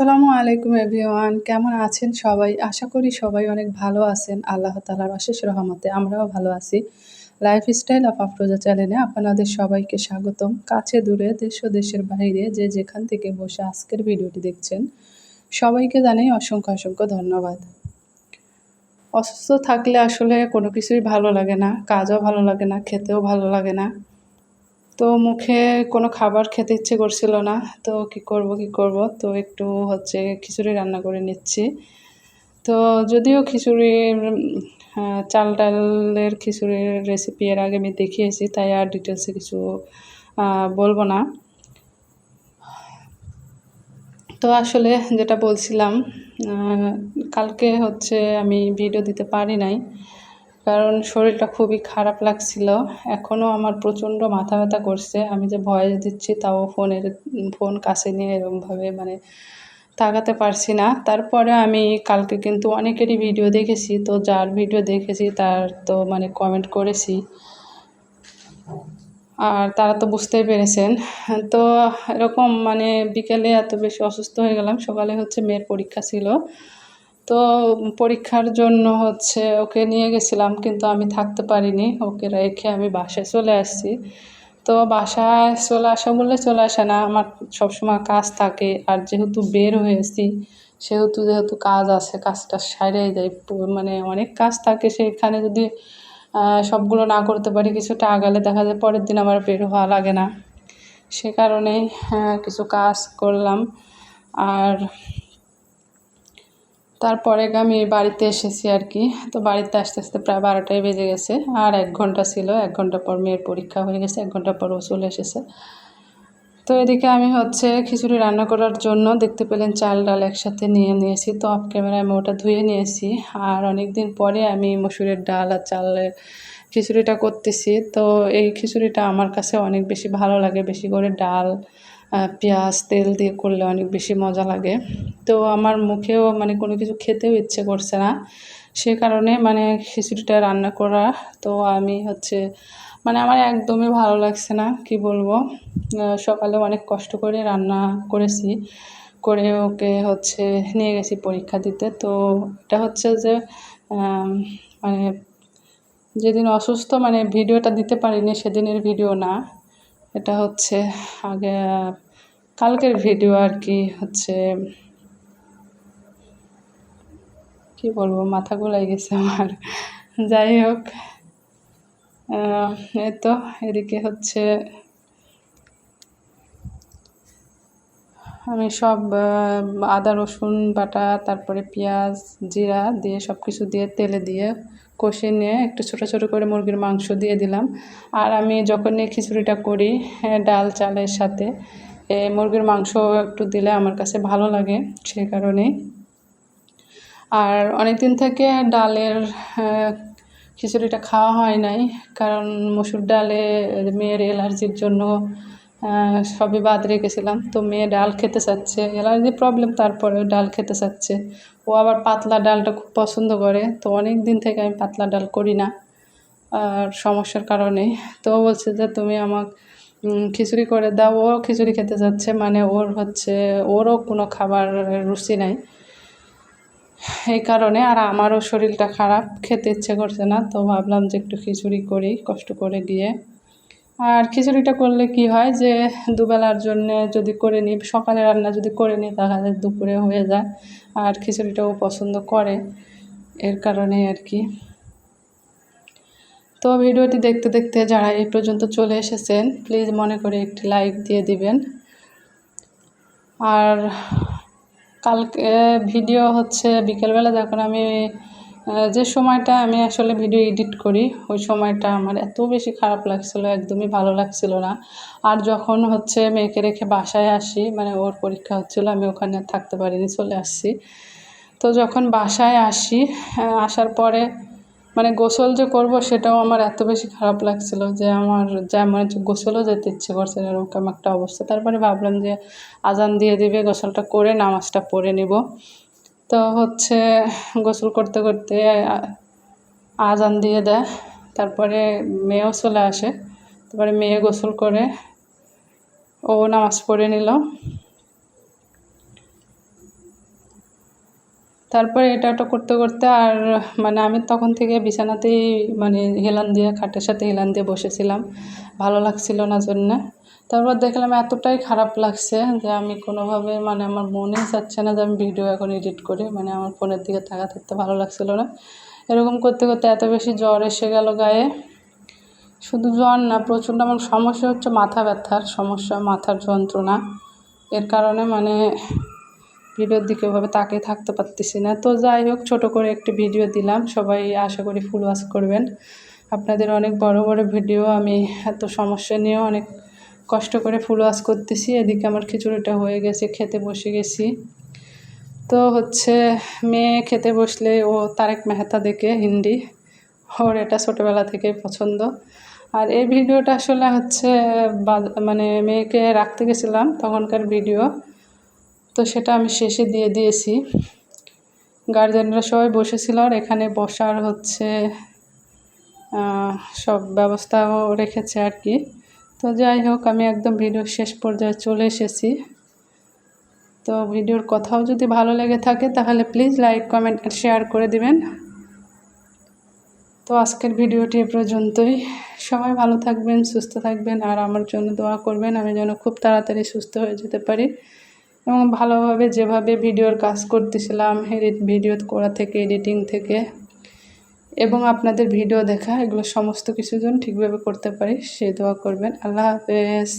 আসসালামু আলাইকুম এভরিওয়ান, কেমন আছেন সবাই? আশা করি সবাই অনেক ভালো আছেন, আল্লাহ তালার অশেষ রহমতে আমরাও ভালো আছি। লাইফস্টাইল অফ আফরোজা চ্যানেলে আপনাদের সবাইকে স্বাগতম। কাছে দূরে, দেশ ও দেশের বাইরে যে যেখান থেকে বসে আজকের ভিডিওটি দেখছেন, সবাইকে জানাই অসংখ্য অসংখ্য ধন্যবাদ। অসুস্থ থাকলে আসলে কোনো কিছুই ভালো লাগে না, কাজও ভালো লাগে না, খেতেও ভালো লাগে না। তো মুখে কোনো খাবার খেতে ইচ্ছে করছিল না। তো কি করব কি করব? তো একটু হচ্ছে খিচুড়ি রান্না করে নিচ্ছি। তো যদিও খিচুড়ি চাল ডালের খিচুড়ির রেসিপি এর আগে আমি দেখিয়েছি, তাই আর ডিটেলসে কিছু বলব না। তো আসলে যেটা বলছিলাম কালকে হচ্ছে আমি ভিডিও দিতে পারি নাই। কারণ শরীরটা খুবই খারাপ লাগছিল। এখনও আমার প্রচণ্ড মাথা ব্যথা করছে। আমি যে ভয়েস দিচ্ছি তাও ফোনের, ফোন কাছে নিয়ে এরকমভাবে মানে তাকাতে পারছি না। তারপরে আমি কালকে কিন্তু অনেকেরই ভিডিও দেখেছি, তো যার ভিডিও দেখেছি তার তো মানে কমেন্ট করেছি। আর তারা তো বুঝতেই পেরেছেন। তো এরকম মানে বিকেলে এত বেশি অসুস্থ হয়ে গেলাম, সকালে হচ্ছে মেয়ের পরীক্ষা ছিল। তো পরীক্ষার জন্য হচ্ছে ওকে নিয়ে গেছিলাম, কিন্তু আমি থাকতে পারিনি। ওকে রেখে আমি বাসায় চলে আসছি। তো বাসায় চলে আসা বললে চলে আসে না, আমার সবসময় কাজ থাকে। আর যেহেতু বের হয়েছি, সেহেতু যেহেতু কাজ আছে, কাজটা সারে যায় মানে অনেক কাজ থাকে, সেখানে যদি সবগুলো না করতে পারি কিছুটা আগালে দেখা যায় পরের দিন আমার বের হওয়া লাগে না। সে কারণেই কিছু কাজ করলাম। আর তারপরে আমি বাড়িতে এসেছি আর কি। তো বাড়িতে আসতে আসতে প্রায় বারোটায় বেজে গেছে। আর এক ঘণ্টা ছিল, এক ঘণ্টা পর মেয়ের পরীক্ষা হয়ে গেছে, এক ঘণ্টা পর ও চলে এসেছে। তো এদিকে আমি হচ্ছে খিচুড়ি রান্না করার জন্য দেখতে পেলেন চাল ডাল একসাথে নিয়ে নিয়েছি। তো অফ ক্যামেরায় আমি ওটা ধুয়ে নিয়েছি। আর অনেক দিন পরে আমি মসুরের ডাল আর চালের খিচুড়িটা করতেছি। তো এই খিচুড়িটা আমার কাছে অনেক বেশি ভালো লাগে। বেশি করে ডাল পেঁয়াজ, তেল দিয়ে করলে অনেক বেশি মজা লাগে। তো আমার মুখেও মানে কোনো কিছু খেতেও ইচ্ছে করছে না। সে কারণে মানে খিচুড়িটা রান্না করা। তো আমি হচ্ছে মানে আমার একদমই ভালো লাগছে না, কি বলব? সকালে অনেক কষ্ট করে রান্না করেছি। করে ওকে হচ্ছে নিয়ে গেছি পরীক্ষা দিতে। তো এটা হচ্ছে যে মানে যেদিন অসুস্থ মানে ভিডিওটা দিতে পারিনি, সেদিনের ভিডিও না। এটা হচ্ছে আগে, কালকের ভিডিও আর কি হচ্ছে, কি বলব, মাথা গোলাই গেছে আমার। যাই হোক এই তো, এদিকে হচ্ছে আমি সব, আদা, রসুন, বাটা, তারপরে পেঁয়াজ, জিরা দিয়ে সব কিছু দিয়ে, তেলে দিয়ে কষে নিয়ে একটু ছোটো ছোটো করে মুরগির মাংস দিয়ে দিলাম। আর আমি যখন এই খিচুড়িটা করি ডাল চালের সাথে মুরগির মাংস একটু দিলে আমার কাছে ভালো লাগে সেই কারণেই। আর অনেক দিন থেকে ডালের খিচুড়িটা খাওয়া হয় নাই, কারণ মসুর ডালে মেয়ের অ্যালার্জির জন্য সবই বাদ রেখেছিলাম। তো মেয়ে ডাল খেতে চাচ্ছে, অ্যালার্জি প্রবলেম তারপরে ডাল খেতে চাচ্ছে। ও আবার পাতলা ডালটা খুব পছন্দ করে। তো অনেক দিন থেকে আমি পাতলা ডাল করি না, আর সমস্যার কারণে। তো বলছে যে, তুমি আমাকে খিচুড়ি করে দাও। ও খিচুড়ি খেতে যাচ্ছে মানে ওর হচ্ছে, ওরও কোনো খাবার রুচি নাই। এই কারণে আর আমারও শরীরটা খারাপ, খেতে ইচ্ছে করছে না। তো ভাবলাম যে একটু খিচুড়ি করি, কষ্ট করে গিয়ে আর খিচুড়িটা করলে কি হয় যে, দুবেলার জন্যে যদি করে নিই সকালে রান্না যদি করে নিই তাহলে দুপুরে হয়ে যায়। আর খিচুড়িটাও পছন্দ করে, এর কারণে আর কি। তো ভিডিওটি দেখতে দেখতে যারা এই পর্যন্ত চলে এসেছেন প্লিজ মনে করে একটি লাইক দিয়ে দিবেন। আর কালকে ভিডিও হচ্ছে বিকেলবেলা, যখন আমি যে সময়টা আমি আসলে ভিডিও এডিট করি, ওই সময়টা আমার এত বেশি খারাপ লাগছিল, একদমই ভালো লাগছিল না। আর যখন হচ্ছে মেয়েকে রেখে বাসায় আসি মানে ওর পরীক্ষা হচ্ছিল, আমি ওখানে থাকতে পারিনি, চলে আসছি। তো যখন বাসায় আসি আসার পরে মানে গোসল যে করব সেটাও আমার এত বেশি খারাপ লাগছিল যে আমার, যা মানে গোসলও যেতে ইচ্ছে করছে এরকম একটা অবস্থা। তারপরে ভাবলাম যে আজান দিয়ে দিবে, গোসলটা করে নামাজটা পড়ে নিব। তো হচ্ছে গোসল করতে করতে আজান দিয়ে দেয়। তারপরে মেয়েও চলে আসে। তারপরে মেয়ে গোসল করে ও নামাজ পড়ে নিল। তারপরে এটা ওটা করতে করতে আর মানে আমি তখন থেকে বিছানাতেই মানে হেলান দিয়ে, খাটের সাথে হেলান দিয়ে বসেছিলাম। ভালো লাগছিল না জন্যে। তারপর দেখলাম এতটাই খারাপ লাগছে যে আমি কোনোভাবে মানে আমার মনেই চাচ্ছে না যে আমি ভিডিও এখন এডিট করি। মানে আমার ফোনের দিকে থাকা থাকতে ভালো লাগছিল না। এরকম করতে করতে এত বেশি জ্বর এসে গেল গায়ে। শুধু জ্বর না, প্রচণ্ড আমার সমস্যা হচ্ছে মাথা ব্যথার, সমস্যা মাথার যন্ত্রণা। এর কারণে মানে ভিডিওর দিকে ওভাবে তাকিয়ে থাকতে পারতেছি না। তো যাই হোক, ছোটো করে একটি ভিডিও দিলাম। সবাই আশা করি ফুল ওয়াশ করবেন। আপনাদের অনেক বড় বড় ভিডিও আমি এত সমস্যা নিয়েও অনেক কষ্ট করে ফুল ওয়াশ করতেছি, এদিকে আমার খিচুড়িটা হয়ে গেছে, খেতে বসে গেছি। তো হচ্ছে মেয়ে খেতে বসলে ও তারেক মেহতা দেখে, হিন্দি। ওর এটা ছোটোবেলা থেকে পছন্দ। আর এই ভিডিওটা আসলে হচ্ছে মানে মেয়েকে রাখতে গেছিলাম তখনকার ভিডিও। তো সেটা আমি শেষে দিয়ে দিয়েছি। গার্জেনরা সবাই বসেছিল আর এখানে বসার হচ্ছে সব ব্যবস্থাও রেখেছে আর কি। তো যাই হোক, আমি একদম ভিডিও শেষ পর্যায়ে চলে এসেছি। তো ভিডিওর কথাও যদি ভালো লেগে থাকে, তাহলে প্লিজ লাইক কমেন্ট শেয়ার করে দিবেন। তো আজকের ভিডিওটি এ পর্যন্তই। সবাই ভালো থাকবেন, সুস্থ থাকবেন, আর আমার জন্য দোয়া করবেন, আমি যেন খুব তাড়াতাড়ি সুস্থ হয়ে যেতে পারি। এবং ভালোভাবে যেভাবে ভিডিওর কাজ করতেছিলাম এডিট ভিডিও করা থেকে এডিটিং থেকে এবং আপনাদের ভিডিও দেখা, এগুলো সমস্ত কিছু যেন ঠিকভাবে করতে পারি। সে দোয়া করবেন। আল্লাহ হাফেজ।